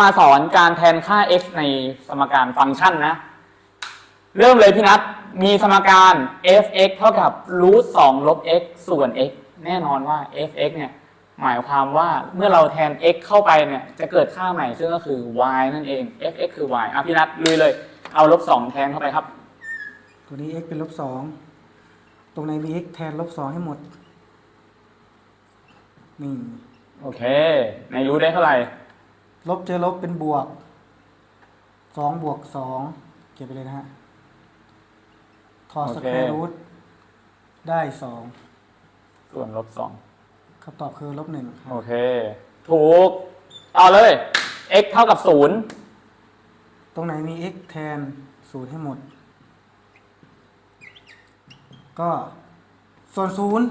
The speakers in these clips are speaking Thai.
มาสอนการแทนค่า x ในสมการฟังก์ชันนะ เริ่มเลยพี่นัทมีสมการ f(x) เท่ากับ root 2ลบ x ส่วน x แน่นอนว่า f(x) เนี่ยหมายความว่าเมื่อเราแทน x เข้าไปเนี่ย จะเกิดค่าใหม่ซึ่งก็คือ y นั่นเอง f(x) คือ y อะพี่นัทลุยเลย เอาลบ2แทนเข้าไปครับ ตัวนี้ x เป็นลบสองตรงในมี x แทนลบสองให้หมดนี่โอเค ในรู้ได้เท่าไหร่ ลบเจอลบเป็นบวกสองบวกสองเก็บไปเลยนะฮะถอดโอสเคแควร์รูทได้สองส่วนลบ2คำตอบคือลบหนึ่งครัโอบเค ถูกต่อเลย x เท่ากับ0ตรงไหนมี x แทนศูนย์ให้หมด ก็ส่วนศูนย์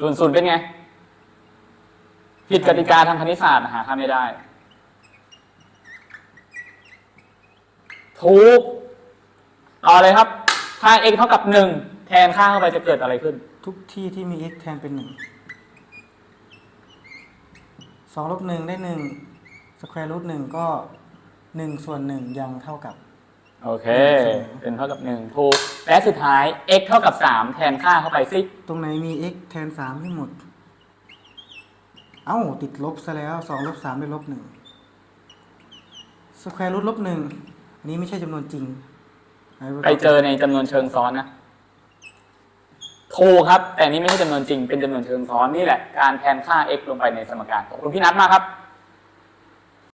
ส่วนศูนย์เป็นไง ผิดกติกาทางคณิตศาสตร์หาค่าไม่ได้ ถูกต่อเลยครับ ถ้า x เท่ากับ1แทนค่าเข้าไปจะเกิดอะไรขึ้น ทุกที่ที่มี x แทนเป็นหนึ่งสองลบหนึ่งได้หนึ่งสแควร์รูทหนึ่งก็หนึ่งส่วนหนึ่งยังเท่ากับ โอเค เป็นเท่ากับ1ถูกและสุดท้าย x เท่ากับ3แทนค่าเข้าไปสิตรงไหนมี x แทนสามให้หมด เอ้า ติดลบซะแล้วสองลบสามได้ลบหนึ่งสแควร์รูทลบหนึ่งอันนี้ไม่ใช่จำนวนจริงไปเจอในจำนวนเชิงซ้อนนะถูกครับ แต่นี่ไม่ใช่จำนวนจริงเป็นจำนวนเชิงซ้อนนี่แหละการแทนค่า x ลงไปในสมการขอบคุณพี่นัทมากครับ